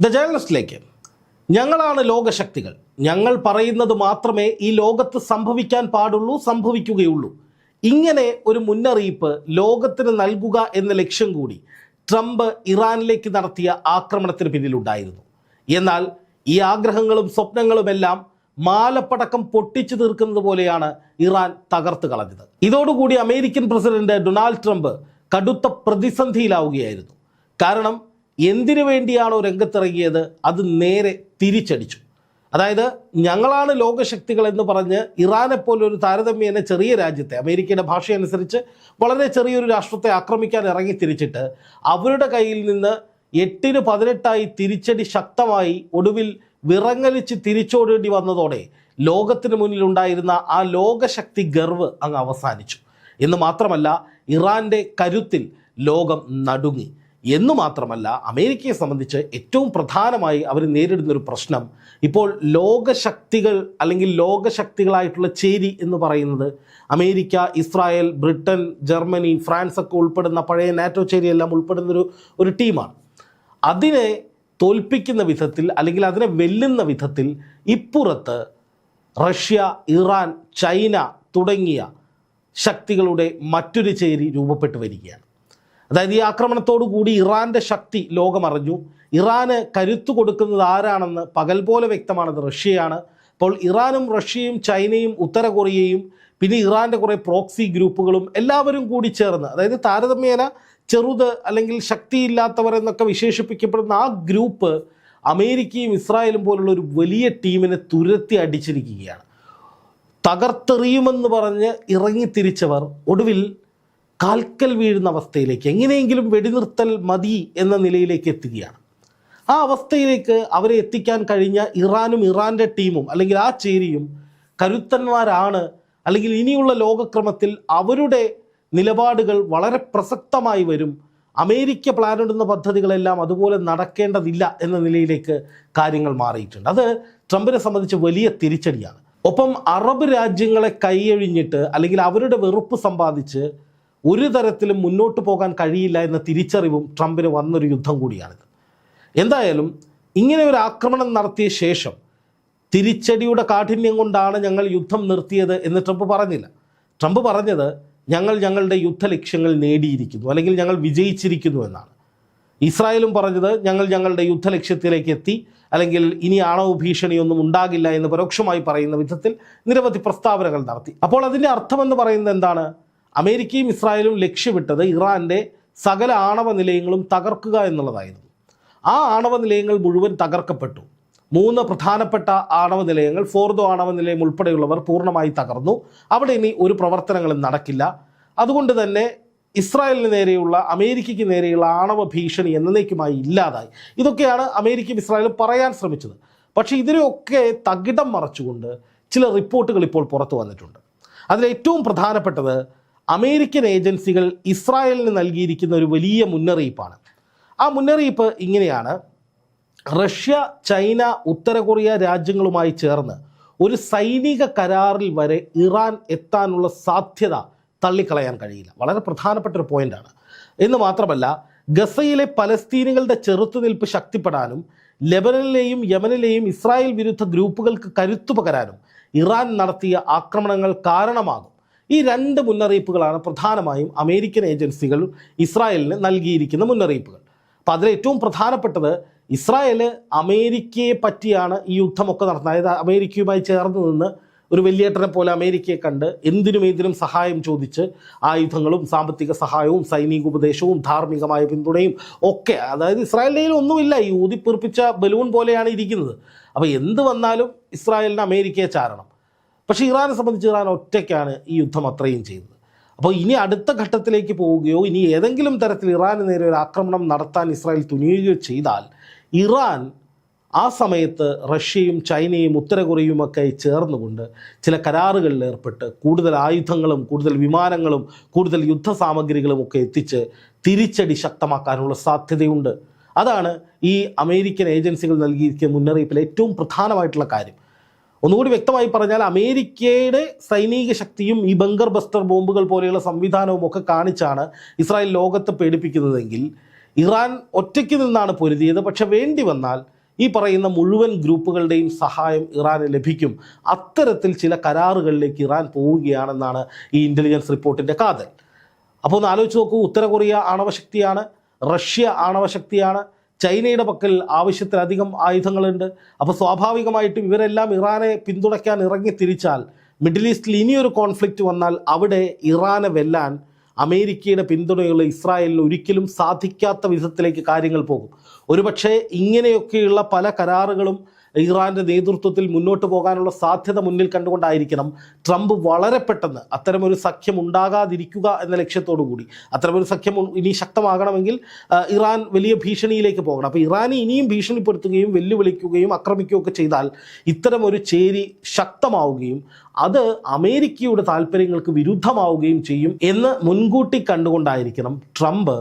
The ജേർണലിസ്റ്റിലേക്ക് ഞങ്ങളാണ് ലോകശക്തികൾ. ഞങ്ങൾ പറയുന്നത് മാത്രമേ ഈ ലോകത്ത് സംഭവിക്കാൻ പാടുള്ളൂ സംഭവിക്കുകയുള്ളൂ. ഇങ്ങനെ ഒരു മുന്നറിയിപ്പ് ലോകത്തിന് നൽകുക എന്ന ലക്ഷ്യം കൂടി ട്രംപ് ഇറാനിലേക്ക് നടത്തിയ ആക്രമണത്തിന് പിന്നിലുണ്ടായിരുന്നു. എന്നാൽ ഈ ആഗ്രഹങ്ങളും സ്വപ്നങ്ങളുമെല്ലാം മാലപ്പടക്കം പൊട്ടിച്ചു തീർക്കുന്നത് പോലെയാണ് ഇറാൻ തകർത്ത് കളഞ്ഞത്. ഇതോടുകൂടി അമേരിക്കൻ പ്രസിഡന്റ് ഡൊണാൾഡ് ട്രംപ് കടുത്ത പ്രതിസന്ധിയിലാവുകയായിരുന്നു. കാരണം എന്തിനു വേണ്ടിയാണോ രംഗത്തിറങ്ങിയത് അത് നേരെ തിരിച്ചടിച്ചു. അതായത് ഞങ്ങളാണ് ലോകശക്തികൾ എന്ന് പറഞ്ഞ് ഇറാനെ പോലൊരു താരതമ്യേന ചെറിയ രാജ്യത്തെ അമേരിക്കയുടെ ഭാഷയനുസരിച്ച് വളരെ ചെറിയൊരു രാഷ്ട്രത്തെ ആക്രമിക്കാൻ ഇറങ്ങി തിരിച്ചിട്ട് അവരുടെ കയ്യിൽ നിന്ന് എട്ടിന് പതിനെട്ടായി തിരിച്ചടി ശക്തമായി ഒടുവിൽ വിറങ്ങലിച്ച് തിരിച്ചോടേണ്ടി വന്നതോടെ ലോകത്തിന് മുന്നിലുണ്ടായിരുന്ന ആ ലോകശക്തി ഗർവ് അങ്ങ് അവസാനിച്ചു. എന്ന് മാത്രമല്ല ഇറാന്റെ കരുത്തിൽ ലോകം നടുങ്ങി. എന്ന് മാത്രമല്ല അമേരിക്കയെ സംബന്ധിച്ച് ഏറ്റവും പ്രധാനമായി അവർ നേരിടുന്നൊരു പ്രശ്നം ഇപ്പോൾ ലോകശക്തികൾ അല്ലെങ്കിൽ ലോകശക്തികളായിട്ടുള്ള ചേരി എന്ന് പറയുന്നത് America Israel Britain Germany France ഒക്കെ ഉൾപ്പെടുന്ന പഴയ നാറ്റോ ചേരിയെല്ലാം ഉൾപ്പെടുന്നൊരു ഒരു ടീമാണ്. അതിനെ തോൽപ്പിക്കുന്ന വിധത്തിൽ അല്ലെങ്കിൽ അതിനെ വെല്ലുന്ന വിധത്തിൽ ഇപ്പുറത്ത് റഷ്യ ഇറാൻ ചൈന തുടങ്ങിയ ശക്തികളുടെ മറ്റൊരു ചേരി രൂപപ്പെട്ടു വരികയാണ്. അതായത് ഈ ആക്രമണത്തോടു കൂടി ഇറാന്റെ ശക്തി ലോകമറിഞ്ഞു. ഇറാന് കരുത്തു കൊടുക്കുന്നത് ആരാണെന്ന് പകൽ പോലെ വ്യക്തമാണത് റഷ്യയാണ്. അപ്പോൾ ഇറാനും റഷ്യയും ചൈനയും ഉത്തര കൊറിയയും പിന്നെ ഇറാന്റെ കുറേ പ്രോക്സി ഗ്രൂപ്പുകളും എല്ലാവരും കൂടി ചേർന്ന് അതായത് താരതമ്യേന ചെറുത് അല്ലെങ്കിൽ ശക്തിയില്ലാത്തവർ എന്നൊക്കെ വിശേഷിപ്പിക്കപ്പെടുന്ന ആ ഗ്രൂപ്പ് അമേരിക്കയും ഇസ്രായേലും പോലുള്ള ഒരു വലിയ ടീമിനെ തുരത്തി അടിച്ചിരിക്കുകയാണ്. തകർത്തെറിയുമെന്ന് പറഞ്ഞ് ഇറങ്ങി തിരിച്ചവർ ഒടുവിൽ കാൽക്കൽ വീഴുന്ന അവസ്ഥയിലേക്ക് എങ്ങനെയെങ്കിലും വെടിനിർത്തൽ മതി എന്ന നിലയിലേക്ക് എത്തുകയാണ്. ആ അവസ്ഥയിലേക്ക് അവരെ എത്തിക്കാൻ കഴിഞ്ഞ ഇറാനും ഇറാന്റെ ടീമും അല്ലെങ്കിൽ ആ ചേരിയും കരുത്തന്മാരാണ്. അല്ലെങ്കിൽ ഇനിയുള്ള ലോകക്രമത്തിൽ അവരുടെ നിലപാടുകൾ വളരെ പ്രസക്തമായി വരും. അമേരിക്ക പ്ലാനിടുന്ന പദ്ധതികളെല്ലാം അതുപോലെ നടക്കേണ്ടതില്ല എന്ന നിലയിലേക്ക് കാര്യങ്ങൾ മാറിയിട്ടുണ്ട്. അത് ട്രംപിനെ സംബന്ധിച്ച് വലിയ തിരിച്ചടിയാണ്. ഒപ്പം അറബ് രാജ്യങ്ങളെ കൈയഴിഞ്ഞിട്ട് അല്ലെങ്കിൽ അവരുടെ വെറുപ്പ് സമ്പാദിച്ച് ഒരു തരത്തിലും മുന്നോട്ട് പോകാൻ കഴിയില്ല എന്ന തിരിച്ചറിവും ട്രംപിന് വന്നൊരു യുദ്ധം കൂടിയാണിത്. എന്തായാലും ഇങ്ങനെ ഒരു ആക്രമണം നടത്തിയ ശേഷം തിരിച്ചടിയുടെ കാഠിന്യം കൊണ്ടാണ് ഞങ്ങൾ യുദ്ധം നിർത്തിയത് എന്ന് ട്രംപ് പറഞ്ഞില്ല. ട്രംപ് പറഞ്ഞത് ഞങ്ങൾ ഞങ്ങളുടെ യുദ്ധ ലക്ഷ്യങ്ങൾ നേടിയിരിക്കുന്നു അല്ലെങ്കിൽ ഞങ്ങൾ വിജയിച്ചിരിക്കുന്നു എന്നാണ്. ഇസ്രായേലും പറഞ്ഞത് ഞങ്ങൾ ഞങ്ങളുടെ യുദ്ധ ലക്ഷ്യത്തിലേക്ക് എത്തി അല്ലെങ്കിൽ ഇനി ആണവ ഭീഷണിയൊന്നും ഉണ്ടാകില്ല എന്ന് പരോക്ഷമായി പറയുന്ന വിധത്തിൽ നിരവധി പ്രസ്താവനകൾ നടത്തി. അപ്പോൾ അതിന്റെ അർത്ഥമെന്ന് പറയുന്നത് എന്താണ്? അമേരിക്കയും ഇസ്രായേലും ലക്ഷ്യമിട്ടത് ഇറാന്റെ സകല ആണവ നിലയങ്ങളും തകർക്കുക എന്നുള്ളതായിരുന്നു. ആ ആണവ നിലയങ്ങൾ മുഴുവൻ തകർക്കപ്പെട്ടു. മൂന്ന് പ്രധാനപ്പെട്ട ആണവ നിലയങ്ങൾ ഫോർദോ ആണവ നിലയം ഉൾപ്പെടെയുള്ളവർ പൂർണമായി തകർന്നു. അവിടെ ഇനി ഒരു പ്രവർത്തനങ്ങളും നടക്കില്ല. അതുകൊണ്ട് തന്നെ ഇസ്രായേലിന് നേരെയുള്ള അമേരിക്കയ്ക്ക് നേരെയുള്ള ആണവ ഭീഷണി എന്നേക്കുമായി ഇല്ലാതായി. ഇതൊക്കെയാണ് അമേരിക്കയും ഇസ്രായേലും പറയാൻ ശ്രമിച്ചത്. പക്ഷേ ഇതിനെയൊക്കെ തകിടം മറച്ചുകൊണ്ട് ചില റിപ്പോർട്ടുകൾ ഇപ്പോൾ പുറത്തു വന്നിട്ടുണ്ട്. അതിലേറ്റവും പ്രധാനപ്പെട്ടത് അമേരിക്കൻ ഏജൻസികൾ ഇസ്രായേലിന് നൽകിയിരിക്കുന്ന ഒരു വലിയ മുന്നറിയിപ്പാണ്. ആ മുന്നറിയിപ്പ് ഇങ്ങനെയാണ്. റഷ്യ ചൈന ഉത്തര കൊറിയ രാജ്യങ്ങളുമായി ചേർന്ന് ഒരു സൈനിക കരാറിൽ വരെ ഇറാൻ എത്താനുള്ള സാധ്യത തള്ളിക്കളയാൻ കഴിയില്ല. വളരെ പ്രധാനപ്പെട്ട ഒരു പോയിന്റാണ്. എന്ന് മാത്രമല്ല ഗസയിലെ പലസ്തീനുകളുടെ ചെറുത്തുനിൽപ്പ് ശക്തിപ്പെടാനും ലെബനനിലെയും യമനിലെയും ഇസ്രായേൽ വിരുദ്ധ ഗ്രൂപ്പുകൾക്ക് കരുത്തു പകരാനും ഇറാൻ നടത്തിയ ആക്രമണങ്ങൾ കാരണമാകും. ഈ രണ്ട് മുന്നറിയിപ്പുകളാണ് പ്രധാനമായും അമേരിക്കൻ ഏജൻസികൾ ഇസ്രായേലിന് നൽകിയിരിക്കുന്ന മുന്നറിയിപ്പുകൾ. അപ്പം അതിൽ ഏറ്റവും പ്രധാനപ്പെട്ടത് ഇസ്രായേൽ അമേരിക്കയെ പറ്റിയാണ് ഈ യുദ്ധമൊക്കെ നടത്തുന്നത്. അതായത് അമേരിക്കയുമായി ചേർന്ന് നിന്ന് ഒരു വലിയേട്ടനെ പോലെ അമേരിക്കയെ കണ്ട് എന്തിനും ഏതിനും സഹായം ചോദിച്ച് ആയുധങ്ങളും സാമ്പത്തിക സഹായവും സൈനിക ഉപദേശവും ധാർമ്മികമായ പിന്തുണയും ഒക്കെ അതായത് ഇസ്രായേലിൽ ഒന്നുമില്ല. ഈ ഊതിപ്പെറുപ്പിച്ച ബലൂൺ പോലെയാണ് ഇരിക്കുന്നത്. അപ്പോൾ എന്ത് വന്നാലും ഇസ്രായേലിന് അമേരിക്കയെ ചാരണം. പക്ഷേ ഇറാനെ സംബന്ധിച്ച് ഇറാൻ ഒറ്റയ്ക്കാണ് ഈ യുദ്ധം അത്രയും ചെയ്യുന്നത്. അപ്പോൾ ഇനി അടുത്ത ഘട്ടത്തിലേക്ക് പോവുകയോ ഇനി ഏതെങ്കിലും തരത്തിൽ ഇറാന് നേരെ ഒരു ആക്രമണം നടത്താൻ ഇസ്രായേൽ തുനിയുകയോ ചെയ്താൽ ഇറാൻ ആ സമയത്ത് റഷ്യയും ചൈനയും ഉത്തര കൊറിയയും ഒക്കെ ചേർന്നുകൊണ്ട് ചില കരാറുകളിൽ ഏർപ്പെട്ട് കൂടുതൽ ആയുധങ്ങളും കൂടുതൽ വിമാനങ്ങളും കൂടുതൽ യുദ്ധ സാമഗ്രികളും ഒക്കെ എത്തിച്ച് തിരിച്ചടി ശക്തമാക്കാനുള്ള സാധ്യതയുണ്ട്. അതാണ് ഈ അമേരിക്കൻ ഏജൻസികൾ നൽകിയിരിക്കുന്ന മുന്നറിയിപ്പിലെ ഏറ്റവും പ്രധാനമായിട്ടുള്ള കാര്യം. ഒന്നുകൂടി വ്യക്തമായി പറഞ്ഞാൽ അമേരിക്കയുടെ സൈനിക ശക്തിയും ഈ ബങ്കർ ബസ്റ്റർ ബോംബുകൾ പോലെയുള്ള സംവിധാനവും ഒക്കെ കാണിച്ചാണ് ഇസ്രായേൽ ലോകത്തെ പേടിപ്പിക്കുന്നതെങ്കിൽ ഇറാൻ ഒറ്റയ്ക്ക് നിന്നാണ് പൊരുതിയത്. പക്ഷെ വേണ്ടി വന്നാൽ ഈ പറയുന്ന മുഴുവൻ ഗ്രൂപ്പുകളുടെയും സഹായം ഇറാന് ലഭിക്കും. അത്തരത്തിൽ ചില കരാറുകളിലേക്ക് ഇറാൻ പോവുകയാണെന്നാണ് ഈ ഇന്റലിജൻസ് റിപ്പോർട്ടിന്റെ കാതൽ. അപ്പോൾ ഒന്ന് ആലോചിച്ച് നോക്കൂ. ഉത്തര കൊറിയ ആണവശക്തിയാണ് റഷ്യ ആണവശക്തിയാണ് ചൈനയുടെ പക്കൽ ആവശ്യത്തിലധികം ആയുധങ്ങളുണ്ട്. അപ്പോൾ സ്വാഭാവികമായിട്ടും ഇവരെല്ലാം ഇറാനെ പിന്തുണയ്ക്കാൻ ഇറങ്ങി തിരിച്ചാൽ മിഡിൽ ഈസ്റ്റിൽ ഇനിയൊരു കോൺഫ്ലിക്റ്റ് വന്നാൽ അവിടെ ഇറാനെ വെല്ലാൻ അമേരിക്കയുടെ പിന്തുണയുള്ള ഇസ്രായേലിന് ഒരിക്കലും സാധിക്കാത്ത വിധത്തിലേക്ക് കാര്യങ്ങൾ പോകും. ഒരുപക്ഷെ ഇങ്ങനെയൊക്കെയുള്ള പല കരാറുകളും ഇറാന്റെ നേതൃത്വത്തിൽ മുന്നോട്ട് പോകാനുള്ള സാധ്യത മുന്നിൽ കണ്ടുകൊണ്ടായിരിക്കണം ട്രംപ് വളരെ പെട്ടെന്ന് അത്തരമൊരു സഖ്യം ഉണ്ടാകാതിരിക്കുക എന്ന ലക്ഷ്യത്തോടു കൂടി. അത്തരമൊരു സഖ്യം ഇനി ശക്തമാകണമെങ്കിൽ ഇറാൻ വലിയ ഭീഷണിയിലേക്ക് പോകണം. അപ്പോൾ ഇറാനെ ഇനിയും ഭീഷണിപ്പെടുത്തുകയും വെല്ലുവിളിക്കുകയും ആക്രമിക്കുകയും ഒക്കെ ചെയ്താൽ ഇത്തരമൊരു ചേരി ശക്തമാവുകയും അത് അമേരിക്കയുടെ താല്പര്യങ്ങൾക്ക് വിരുദ്ധമാവുകയും ചെയ്യും എന്ന് മുൻകൂട്ടി കണ്ടുകൊണ്ടായിരിക്കണം ട്രംപ്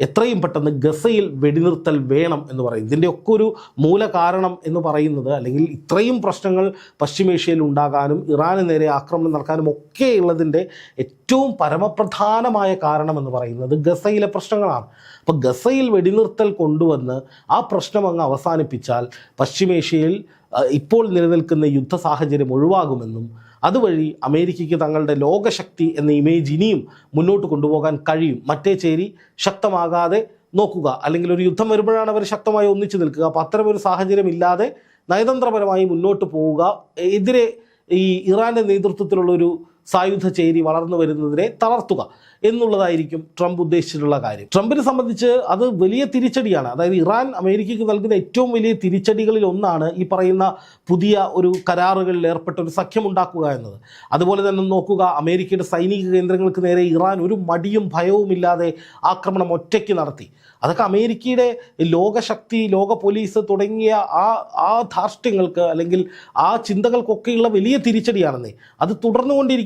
എത്രയും പെട്ടെന്ന് ഗസയിൽ വെടിനിർത്തൽ വേണം എന്ന് പറയും. ഇതിന്റെയൊക്കെ ഒരു മൂല കാരണം എന്ന് പറയുന്നത് അല്ലെങ്കിൽ ഇത്രയും പ്രശ്നങ്ങൾ പശ്ചിമേഷ്യയിൽ ഉണ്ടാകാനും ഇറാന് നേരെ ആക്രമണം നടക്കാനും ഒക്കെയുള്ളതിന്റെ ഏറ്റവും പരമപ്രധാനമായ കാരണം എന്ന് പറയുന്നത് ഗസയിലെ പ്രശ്നങ്ങളാണ്. അപ്പോൾ ഗസയിൽ വെടിനിർത്തൽ കൊണ്ടുവന്ന് ആ പ്രശ്നം അങ്ങ് അവസാനിപ്പിച്ചാൽ പശ്ചിമേഷ്യയിൽ ഇപ്പോൾ നിലനിൽക്കുന്ന യുദ്ധ സാഹചര്യം ഒഴിവാകുമെന്നും അതുവഴി അമേരിക്കയ്ക്ക് തങ്ങളുടെ ലോകശക്തി എന്ന ഇമേജ് ഇനിയും മുന്നോട്ട് കൊണ്ടുപോകാൻ കഴിയും. മറ്റേ ചേരി ശക്തമാകാതെ നോക്കുക. അല്ലെങ്കിൽ ഒരു യുദ്ധം വരുമ്പോഴാണ് അവർ ശക്തമായി ഒന്നിച്ചു നിൽക്കുക. അപ്പോൾ അത്തരമൊരു സാഹചര്യം ഇല്ലാതെ നയതന്ത്രപരമായി മുന്നോട്ട് പോവുക. എതിരെ ഈ ഇറാന്റെ നേതൃത്വത്തിലുള്ള ഒരു സായുധ ചേരി വളർന്നു വരുന്നതിനെ തളർത്തുക എന്നുള്ളതായിരിക്കും ട്രംപ് ഉദ്ദേശിച്ചിട്ടുള്ള കാര്യം. ട്രംപിനെ സംബന്ധിച്ച് അത് വലിയ തിരിച്ചടിയാണ്. അതായത് ഇറാൻ അമേരിക്കയ്ക്ക് നൽകുന്ന ഏറ്റവും വലിയ തിരിച്ചടികളിൽ ഒന്നാണ് ഈ പറയുന്ന പുതിയ ഒരു കരാറുകളിൽ ഏർപ്പെട്ട ഒരു സഖ്യമുണ്ടാക്കുക എന്നത്. അതുപോലെ തന്നെ നോക്കുക അമേരിക്കയുടെ സൈനിക കേന്ദ്രങ്ങൾക്ക് നേരെ ഇറാൻ ഒരു മടിയും ഭയവുമില്ലാതെ ആക്രമണം ഒറ്റയ്ക്ക് നടത്തി. അതൊക്കെ അമേരിക്കയുടെ ലോകശക്തി ലോക പോലീസ് തുടങ്ങിയ ആ ആ ധാർഷ്ട്യങ്ങൾക്ക് അല്ലെങ്കിൽ ആ ചിന്തകൾക്കൊക്കെയുള്ള വലിയ തിരിച്ചടിയാണെന്നേ. അത്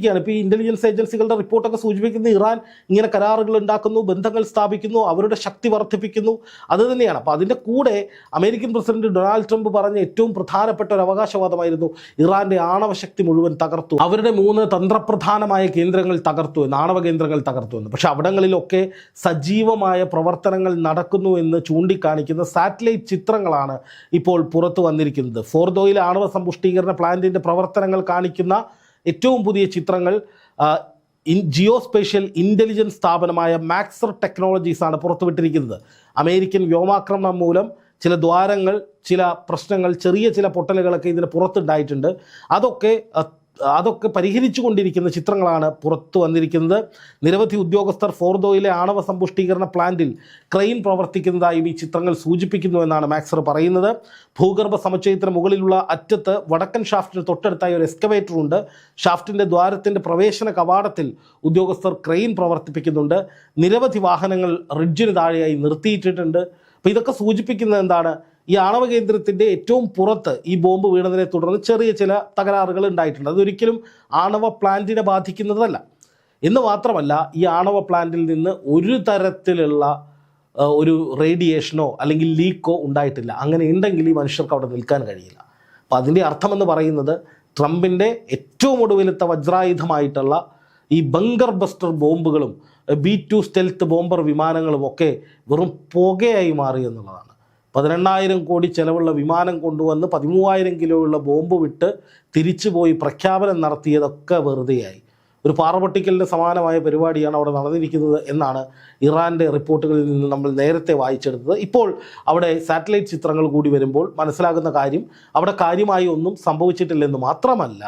തുടർന്നുകൊണ്ടിരിക്കുകയാണ് ഇപ്പോൾ ഈ ഇന്റലിജൻസ് ഏജൻസികളുടെ റിപ്പോർട്ടൊക്കെ സൂചിപ്പിക്കുന്നത് ഇറാൻ ഇങ്ങനെ കരാറുകൾ ഉണ്ടാക്കുന്നു ബന്ധങ്ങൾ സ്ഥാപിക്കുന്നു അവരുടെ ശക്തി വർദ്ധിപ്പിക്കുന്നു അത് തന്നെയാണ്. അപ്പോൾ അതിന്റെ കൂടെ അമേരിക്കൻ പ്രസിഡന്റ് ഡൊണാൾഡ് ട്രംപ് പറഞ്ഞ ഏറ്റവും പ്രധാനപ്പെട്ട ഒരു അവകാശവാദമായിരുന്നു ഇറാന്റെ ആണവശക്തി മുഴുവൻ തകർത്തു. അവരുടെ മൂന്ന് തന്ത്രപ്രധാനമായ കേന്ദ്രങ്ങൾ തകർത്തു എന്ന് ആണവ കേന്ദ്രങ്ങൾ തകർത്തു എന്ന്. പക്ഷേ അവിടങ്ങളിലൊക്കെ സജീവമായ പ്രവർത്തനങ്ങൾ നടക്കുന്നു എന്ന് ചൂണ്ടിക്കാണിക്കുന്ന സാറ്റലൈറ്റ് ചിത്രങ്ങളാണ് ഇപ്പോൾ പുറത്തു വന്നിരിക്കുന്നത്. ഫോർദോയിലെ ആണവ സമ്പുഷ്ടീകരണ പ്ലാന്റിന്റെ പ്രവർത്തനങ്ങൾ കാണിക്കുന്ന ഏറ്റവും പുതിയ ചിത്രങ്ങൾ ഇൻ ജിയോ സ്പേഷ്യൽ ഇന്റലിജൻസ് സ്ഥാപനമായ മാക്സർ ടെക്നോളജീസാണ് പുറത്തുവിട്ടിരിക്കുന്നത്. അമേരിക്കൻ വ്യോമാക്രമണം മൂലം ചില ദ്വാരങ്ങൾ ചില പ്രശ്നങ്ങൾ ചെറിയ ചില പൊട്ടലുകളൊക്കെ ഇതിന് പുറത്തുണ്ടായിട്ടുണ്ട്. അതൊക്കെ അതൊക്കെ പരിഹരിച്ചു കൊണ്ടിരിക്കുന്ന ചിത്രങ്ങളാണ് പുറത്തു വന്നിരിക്കുന്നത്. നിരവധി ഉദ്യോഗസ്ഥർ ഫോർദോയിലെ ആണവ സമ്പുഷ്ടീകരണ പ്ലാന്റിൽ ക്രെയിൻ പ്രവർത്തിക്കുന്നതായും ഈ ചിത്രങ്ങൾ സൂചിപ്പിക്കുന്നു എന്നാണ് മാക്സർ പറയുന്നത്. ഭൂഗർഭ സമുച്ചയത്തിന് മുകളിലുള്ള അറ്റത്ത് വടക്കൻ ഷാഫ്റ്റിന് തൊട്ടടുത്തായി ഒരു എക്സ്കവേറ്റർ ഉണ്ട്. ഷാഫ്റ്റിന്റെ ദ്വാരത്തിന്റെ പ്രവേശന കവാടത്തിൽ ഉദ്യോഗസ്ഥർ ക്രെയിൻ പ്രവർത്തിപ്പിക്കുന്നുണ്ട്. നിരവധി വാഹനങ്ങൾ റിഡ്ജിന് താഴെയായി നിർത്തിയിട്ടിട്ടുണ്ട്. അപ്പോൾ ഇതൊക്കെ സൂചിപ്പിക്കുന്നത് എന്താണ്? ഈ ആണവ കേന്ദ്രത്തിന്റെ ഏറ്റവും പുറത്ത് ഈ ബോംബ് വീണതിനെ തുടർന്ന് ചെറിയ ചില തകരാറുകൾ ഉണ്ടായിട്ടുണ്ട്. അതൊരിക്കലും ആണവ പ്ലാന്റിനെ ബാധിക്കുന്നതല്ല. എന്ന് മാത്രമല്ല ഈ ആണവ പ്ലാന്റിൽ നിന്ന് ഒരു തരത്തിലുള്ള ഒരു റേഡിയേഷനോ അല്ലെങ്കിൽ ലീക്കോ ഉണ്ടായിട്ടില്ല. അങ്ങനെ ഉണ്ടെങ്കിൽ ഈ മനുഷ്യർക്ക് അവിടെ നിൽക്കാൻ കഴിയില്ല. അപ്പം അതിന്റെ അർത്ഥമെന്ന് പറയുന്നത് ട്രംപിന്റെ ഏറ്റവും ഒടുവിലത്തെ വജ്രായുധമായിട്ടുള്ള ഈ ബങ്കർ ബസ്റ്റർ ബോംബുകളും ബി ടു സ്റ്റെൽത്ത് ബോംബർ വിമാനങ്ങളും ഒക്കെ വെറും പുകയായി മാറി എന്നുള്ളതാണ്. പതിനെണ്ണായിരം കോടി ചെലവുള്ള വിമാനം കൊണ്ടുവന്ന് പതിമൂവായിരം കിലോയുള്ള ബോംബ് വിട്ട് തിരിച്ചുപോയി പ്രഖ്യാപനം നടത്തിയതൊക്കെ വെറുതെയായി. ഒരു പാറപൊട്ടിക്കലിന് സമാനമായ പരിപാടിയാണ് അവിടെ നടന്നിരിക്കുന്നത് എന്നാണ് ഇറാന്റെ റിപ്പോർട്ടുകളിൽ നിന്ന് നമ്മൾ നേരത്തെ വായിച്ചെടുത്തത്. ഇപ്പോൾ അവിടെ സാറ്റലൈറ്റ് ചിത്രങ്ങൾ കൂടി വരുമ്പോൾ മനസ്സിലാകുന്ന കാര്യം അവിടെ കാര്യമായി ഒന്നും സംഭവിച്ചിട്ടില്ലെന്ന് മാത്രമല്ല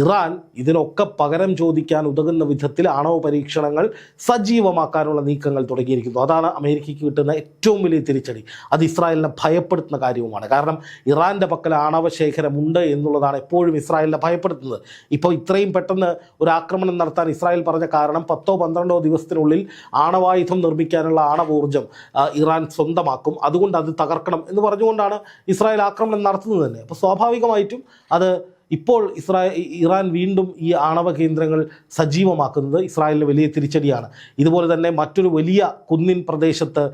ഇറാൻ ഇതിനൊക്കെ പകരം ചോദിക്കാൻ ഉതകുന്ന വിധത്തിൽ ആണവ പരീക്ഷണങ്ങൾ സജീവമാക്കാനുള്ള നീക്കങ്ങൾ തുടങ്ങിയിരിക്കുന്നു. അതാണ് അമേരിക്കയ്ക്ക് കിട്ടുന്ന ഏറ്റവും വലിയ തിരിച്ചടി. അത് ഇസ്രായേലിനെ ഭയപ്പെടുത്തുന്ന കാര്യവുമാണ്. കാരണം ഇറാന്റെ പക്കൽ ആണവ ശേഖരമുണ്ട് എന്നുള്ളതാണ് എപ്പോഴും ഇസ്രായേലിനെ ഭയപ്പെടുത്തുന്നത്. ഇപ്പോൾ ഇത്രയും പെട്ടെന്ന് ഒരു ആക്രമണം നടത്താൻ ഇസ്രായേൽ പറഞ്ഞ കാരണം പത്തോ പന്ത്രണ്ടോ ദിവസത്തിനുള്ളിൽ ആണവായുധം നിർമ്മിക്കാനുള്ള ആണവ ഊർജം ഇറാൻ സ്വന്തമാക്കും. അതുകൊണ്ട് അത് തകർക്കണം എന്ന് പറഞ്ഞുകൊണ്ടാണ് ഇസ്രായേൽ ആക്രമണം നടത്തുന്നത് തന്നെ. അപ്പോൾ സ്വാഭാവികമായിട്ടും അത് ഇപ്പോൾ ഇസ്രായേൽ ഇറാൻ വീണ്ടും ഈ ആണവ കേന്ദ്രങ്ങൾ സജീവമാക്കുന്നത് ഇസ്രായേലിന് വലിയ തിരിച്ചടിയാണ്. ഇതുപോലെ തന്നെ മറ്റൊരു വലിയ കുന്നിൻ പ്രദേശത്ത്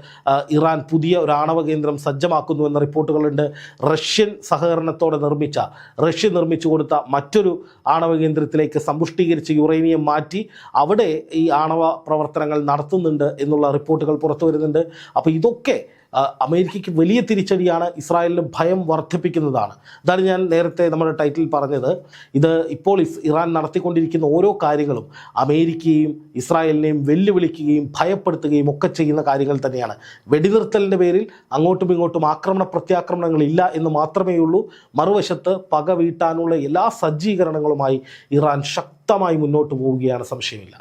ഇറാൻ പുതിയ ഒരു ആണവ കേന്ദ്രം സജ്ജമാക്കുന്നു എന്ന റിപ്പോർട്ടുകളുണ്ട്. റഷ്യൻ സഹകരണത്തോടെ നിർമ്മിച്ച റഷ്യ നിർമ്മിച്ചു കൊടുത്ത മറ്റൊരു ആണവ കേന്ദ്രത്തിലേക്ക് സമ്പുഷ്ടീകരിച്ച് യുറേനിയം മാറ്റി അവിടെ ഈ ആണവ പ്രവർത്തനങ്ങൾ നടത്തുന്നുണ്ട് എന്നുള്ള റിപ്പോർട്ടുകൾ പുറത്തു വരുന്നുണ്ട്. അപ്പോൾ ഇതൊക്കെ അമേരിക്കയ്ക്ക് വലിയ തിരിച്ചടിയാണ് ഇസ്രായേലിന് ഭയം വർദ്ധിപ്പിക്കുന്നതാണ്. അതാണ് ഞാൻ നേരത്തെ നമ്മുടെ ടൈറ്റിൽ പറഞ്ഞത്. ഇത് ഇപ്പോൾ ഇറാൻ നടത്തിക്കൊണ്ടിരിക്കുന്ന ഓരോ കാര്യങ്ങളും അമേരിക്കയും ഇസ്രായേലിനെയും വെല്ലുവിളിക്കുകയും ഭയപ്പെടുത്തുകയും ഒക്കെ ചെയ്യുന്ന കാര്യങ്ങൾ തന്നെയാണ്. വെടിനിർത്തലിന്റെ പേരിൽ അങ്ങോട്ടും ഇങ്ങോട്ടും ആക്രമണ പ്രത്യാക്രമണങ്ങളില്ല എന്ന് മാത്രമേ ഉള്ളൂ. മറുവശത്ത് പക വീട്ടാനുള്ള എല്ലാ സജ്ജീകരണങ്ങളുമായി ഇറാൻ ശക്തമായി മുന്നോട്ട് പോവുകയാണ് സംശയമില്ല.